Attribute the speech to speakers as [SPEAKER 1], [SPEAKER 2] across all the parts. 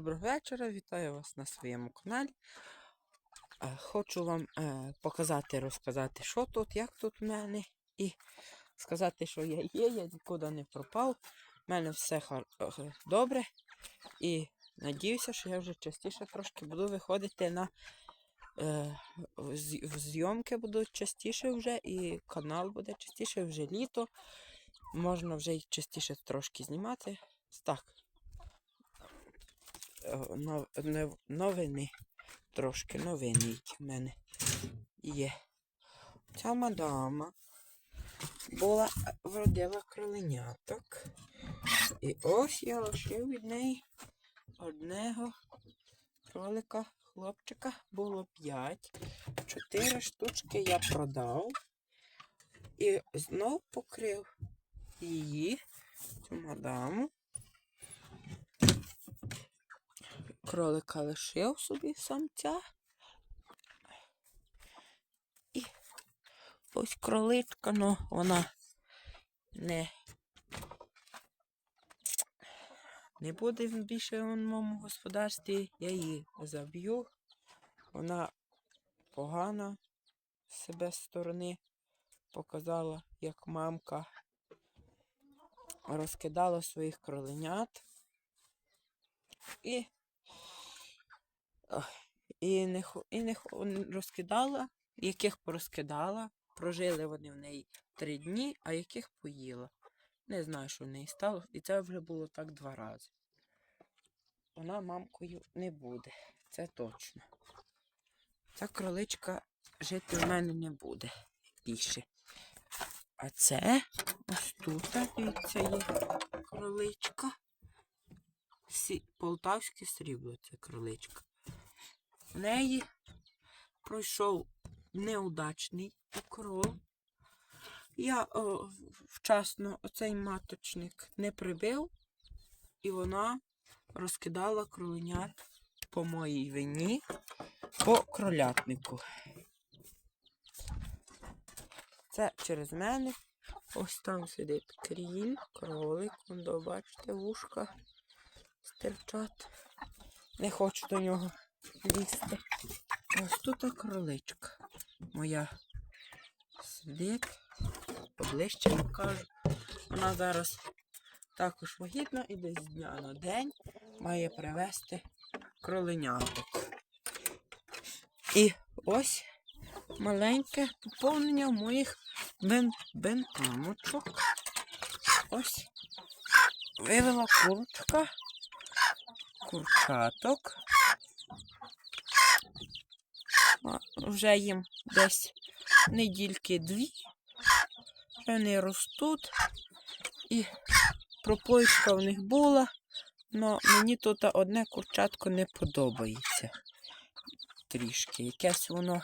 [SPEAKER 1] Доброго вечора, вітаю вас на своєму каналі. Е, Хочу вам е, показати, розказати, що тут, як тут в мене. І сказати, що я є, я нікуди не пропав. У мене все е, добре. І надіюся, що я вже частіше трошки буду виходити на зйомки будуть частіше вже, і канал буде частіше, вже літо. Можна вже й частіше трошки знімати. Так, новини. Трошки новини, в мене є. Ця мадама була е, вродила кроленяток. І ось я лишив від неї одного кролика, хлопчика. Було п'ять. Чотири штучки я продав. І знов покрив її, цю мадаму. Кролика лишив собі самця. І ось кроличка, ну вона не, не буде більше в моєму господарстві. Я її заб'ю. Вона погано себе з сторони показала, як мамка розкидала своїх кроленят. І і не, і не розкидала, яких порозкидала. Прожили вони в неї три дні, а яких поїла. Не знаю, що в неї стало. І це вже було так два рази. Вона мамкою не буде, це точно. Ця кроличка жити в мене не буде більше. А це ось тут, дивіться, є кроличка. Полтавське срібло це кроличка. В неї пройшов неудачний укрол. Я о, вчасно оцей маточник не прибив, і вона розкидала кроленят по моїй вині по кролятнику. Це через мене. Ось там сидить кріль, кролик, до, бачите, вушка стирчать. Не хочу до нього лізти. Ось тут кроличка моя сидить. Поближче покажу. Вона зараз також вагітна і десь з дня на день має привезти кроленяток. І ось маленьке поповнення моїх бен бентамочок. Ось вивела курочка, курчаток. А, Вже їм десь недільки дві. Вони ростуть. І пропоїчка в них була. але мені тут одне курчатко не подобається. Трішки. Якесь воно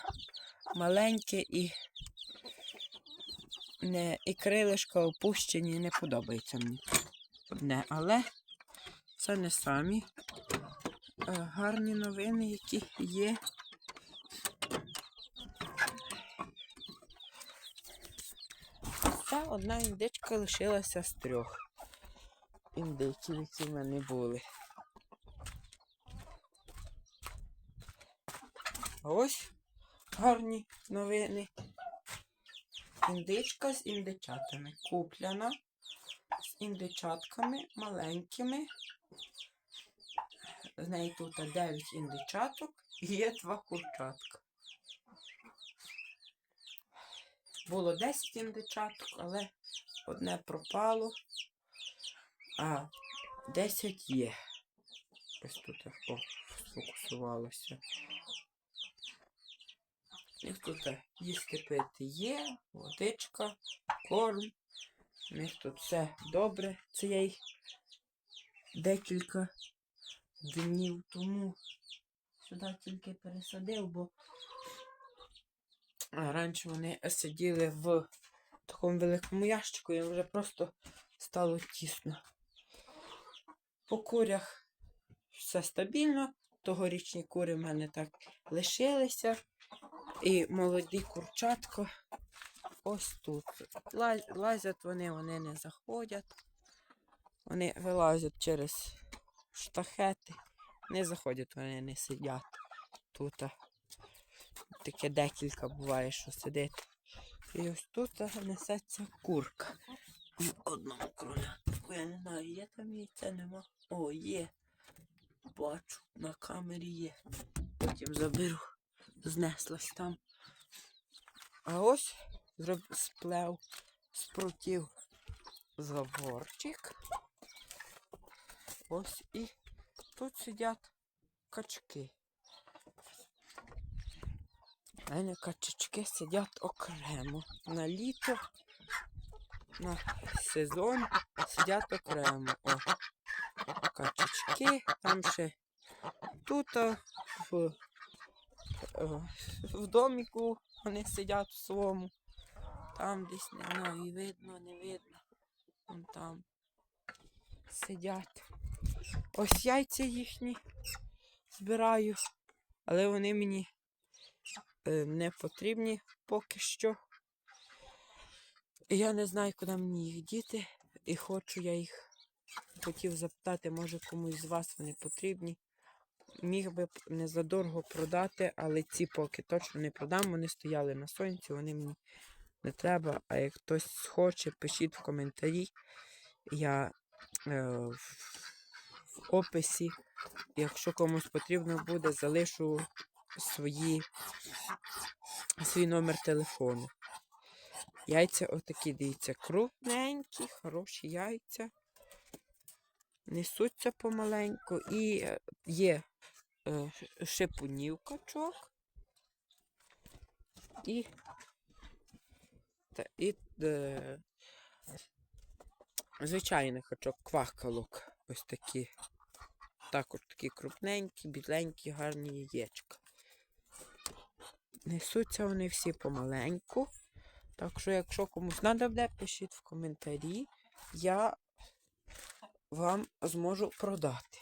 [SPEAKER 1] маленьке і не, і крилишка опущені, не подобається мені одне. Але це не самі е, гарні новини, які є. Ця одна індичка лишилася з трьох індиків, які в мене були. А ось гарні новини. Індичка з індичатами. Купляна з індичатками маленькими. З неї тут 9 індичаток і є два курчатка. Було 10 індичаток, але одне пропало, а 10 є. Ось тут о, сфокусувалося. Їх тут їсти пити є, водичка, корм. У них тут все добре. Це я їх декілька днів тому сюди тільки пересадив, бо раніше вони сиділи в такому великому ящику і вже просто стало тісно. По курях все стабільно. Тогорічні кури в мене так лишилися. І молоді курчатко ось тут. Лазять вони, вони не заходять. Вони вилазять через штахети Не заходять вони, не сидять тут. Таке декілька буває, що сидить. І ось тут несеться курка. В одному кролятку. Я не знаю, є там яйця, нема. О, є. Бачу, на камері є. Потім заберу. Знеслась там. А ось зроб... сплев спрутів заборчик. Ось і тут сидять качки. У мене качечки сидять окремо. На літо, на сезон сидять окремо. О, качечки, там ще тут а, в, е, в доміку вони сидять в своєму. Там десь не знаю, видно, не видно. Вон там сидять. Ось яйця їхні збираю, але вони мені не потрібні поки що. Я не знаю, куди мені їх діти. І хочу я їх хотів запитати, може комусь з вас вони потрібні. Міг би незадорого продати, але ці поки точно не продам. Вони стояли на сонці, вони мені не треба. А як хтось схоче, пишіть в коментарі. Я е, в описі, якщо комусь потрібно буде, залишу свої, свій номер телефону. Яйця отакі, дивіться, крупненькі, хороші яйця. Несуться помаленьку. І е, є е, шипунів качок. І, та, і е, звичайний качок, квакалок. Ось такі. Також такі крупненькі, біленькі, гарні яєчка. Несуться вони всі помаленьку. Так що, якщо комусь треба буде, пишіть в коментарі. Я вам зможу продати.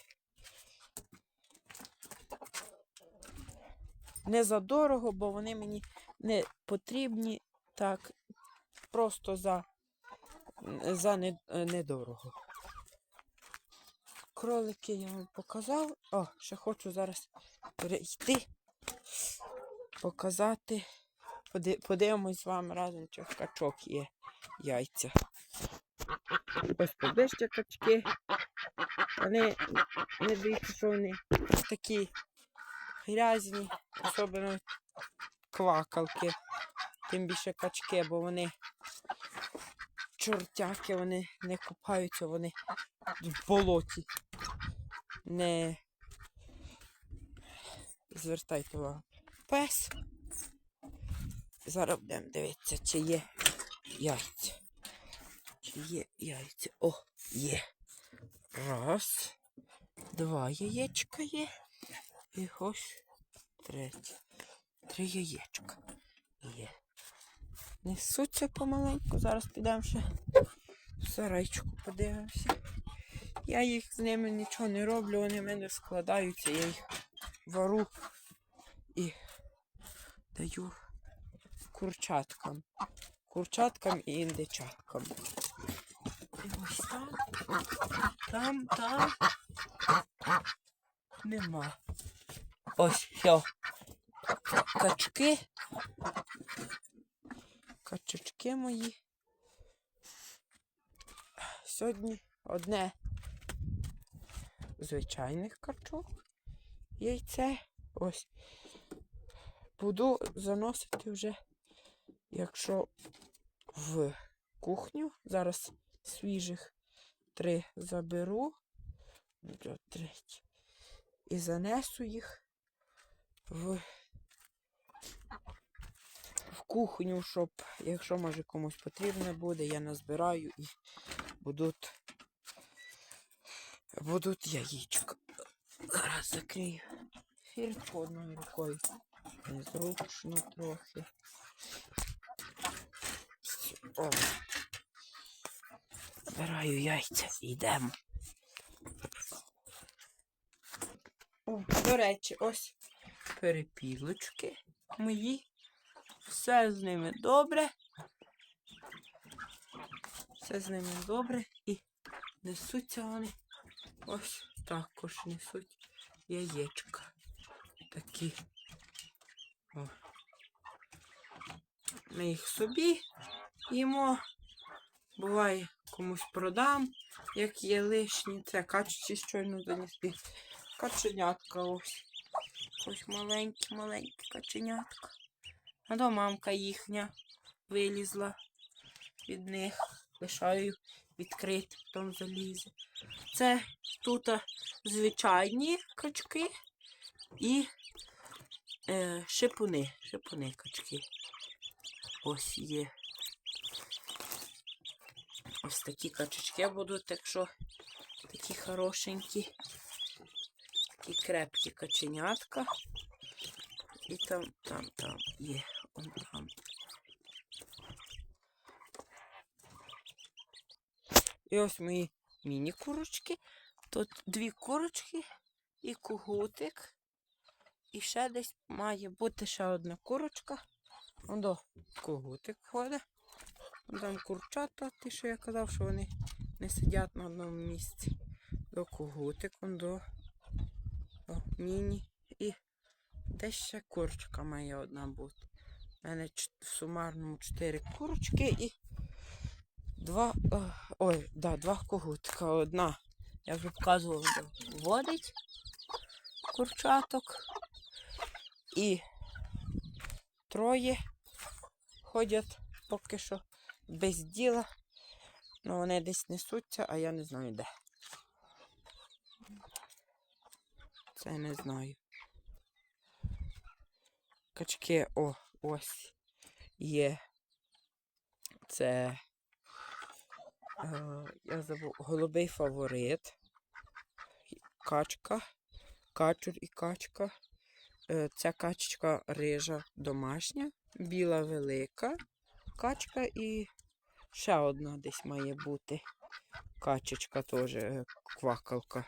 [SPEAKER 1] Не за дорого, бо вони мені не потрібні так просто за, за не- недорого. Кролики я вам показав. О, ще хочу зараз перейти, показати. Подивимось з вами разом, чи в качок є яйця. Ось поближче качки. Вони не дивіться, що вони такі грязні, особливо квакалки, тим більше качки, бо вони чортяки, вони не купаються, вони в болоті. Не звертайте увагу. Пес. Зараз будемо дивитися, чи є яйця. Чи є яйця? О, є. Раз. Два яєчка є. І ось третє. Три яєчка є. Несуться помаленьку. Зараз підемо ще в сарайчику подивимося. Я їх з ними нічого не роблю, вони в мене складаються, я їх вару і даю курчаткам. Курчаткам і індичаткам. І ось там, там, там нема. Ось все. Качки. Качечки мої. Сьогодні одне звичайних качок. Яйце. Ось. Буду заносити вже, якщо в кухню. Зараз свіжих три заберу. І занесу їх в, в кухню, щоб, якщо може комусь потрібно буде, я назбираю і будуть, будуть яєчка. Зараз закрию фіртку одною рукою. Незручно трохи. О. Збираю яйця йдемо. О, до речі, ось перепілочки мої. Все з ними добре. Все з ними добре і несуться вони. Ось також несуть яєчка. Такі. О. Ми їх собі їмо. Буває, комусь продам, як є лишні. Це качці щойно занесли. Каченятка ось. Ось маленькі, маленькі каченятка. А то мамка їхня вилізла від них. Лишаю відкрити, потім залізе. Це тут звичайні качки і е, шипуни. Шипуни качки. Ось є. Ось такі качечки будуть, так що такі хорошенькі, такі крепкі каченятка. І там, там, там є. Он там. І ось мої міні-курочки. Тут дві курочки і кугутик. І ще десь має бути ще одна курочка. Ондо кугутик ходить. Там курчата, ті, що я казав, що вони не сидять на одному місці. До кугутик, ондо. О, міні. І десь ще курочка має одна бути. У мене в сумарному чотири курочки і два. е, Ой, да, два когутка. Одна. Я вже показувала, водить курчаток. І троє ходять поки що без діла. Ну, вони десь несуться, а я не знаю де. Це не знаю. Качки, о, ось є. Це Е, я забув голубий фаворит. Качка, качур і качка. Е, Ця качечка рижа домашня, біла велика качка і ще одна десь має бути. Качечка теж е, квакалка.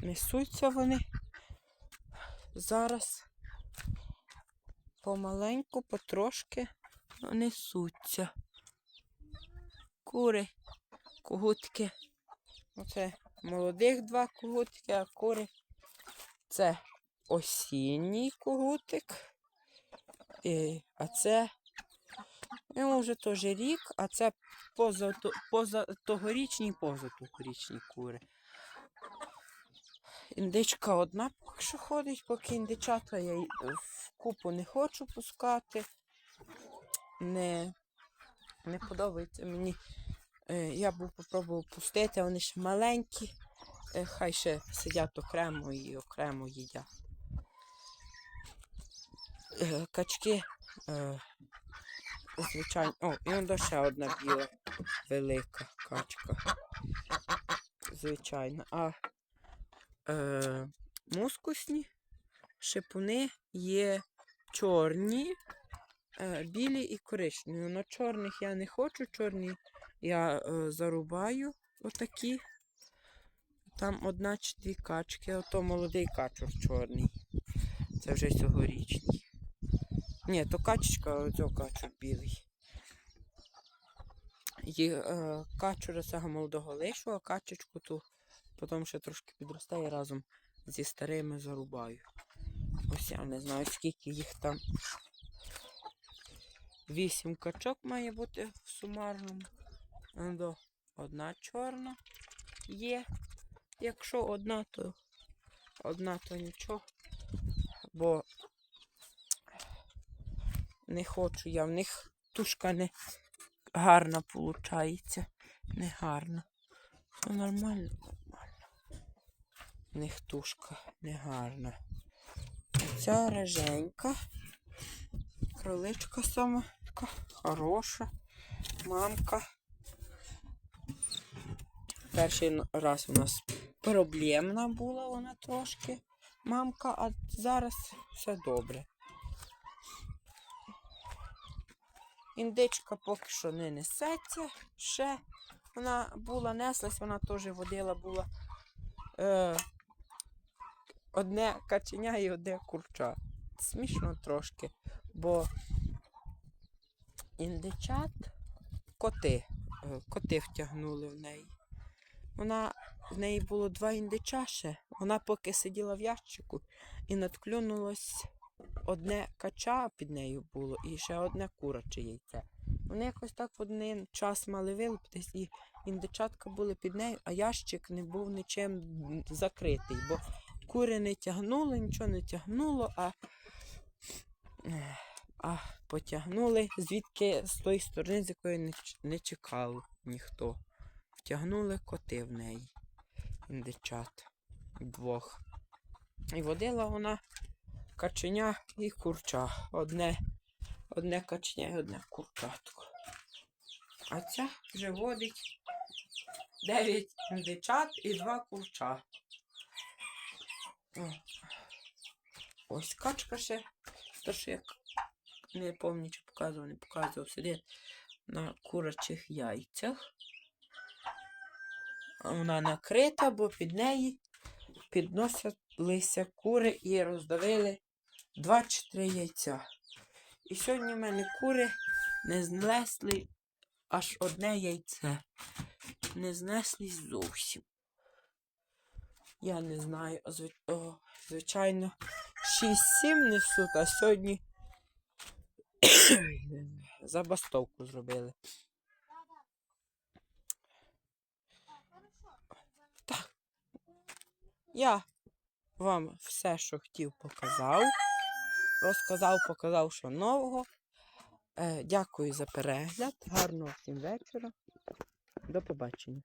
[SPEAKER 1] Несуться вони зараз помаленьку, потрошки несуться кури, кугутки. Оце молодих два кугутки, а кури це осінній кугутик. А це йому вже теж рік, а це поза, поза тогорічні і позатогорічні кури. Індичка одна поки що ходить, поки індичата я в купу не хочу пускати. Не, не подобається мені. Е, Я був попробував пустити, вони ще маленькі. Е, Хай ще сидять окремо і окремо їдять. Е, Качки, е, звичайно. О, і он ще одна біла велика качка. Звичайно. А е, мускусні шипуни є чорні, е, білі і коричневі. Но чорних я не хочу, чорні я е, зарубаю отакі. Там одна чи дві качки, ото молодий качур чорний. Це вже цьогорічний. Ні, то качечка, а оцього качур білий. І, е, качура цього молодого лишу, а качечку ту потім ще трошки підросте і разом зі старими зарубаю. Ось я не знаю, скільки їх там. Вісім качок має бути в сумарному. Одна чорна є. Якщо одна, то одна, то нічого. Бо не хочу я в них тушка не гарна виходить. Не гарна. Ну, нормально, нормально. В них тушка не гарна. Ця реженька. Кроличка сама така хороша. Мамка. Перший раз у нас проблемна була вона трошки. Мамка, а зараз все добре. Індичка поки що не несеться. Ще вона була, неслась, вона теж водила була е, одне каченя і одне курча. Смішно трошки, бо індичат коти. е, Коти втягнули в неї. Вона, в неї було два індича ще. вона поки сиділа в ящику і надклюнулось одне кача під нею було і ще одне кураче яйце. Вони якось так в один час мали вилупитись, і індичатка були під нею, а ящик не був нічим закритий, бо кури не тягнули, нічого не тягнуло, а, а потягнули звідки з тої сторони, з якої не, не чекав ніхто. Втягнули коти в неї, індичат двох. І водила вона каченя і курча. Одне, одне каченя і одне курчатко. А ця вже водить 9 індичат і 2 курча. Ось качка ще. То, що як не пам'ятаю, чи показував, не показував, сидить на курачих яйцях. Вона накрита, бо під неї підносилися кури і роздавили два чи три яйця. І сьогодні в мене кури не знесли аж одне яйце. Не знеслись зовсім. Я не знаю, о, звичайно, 6-7 несуть, а сьогодні забастовку зробили. Я вам все, що хотів, показав. Розказав, показав, що нового. Е, дякую за перегляд. Гарного всім вечора. До побачення.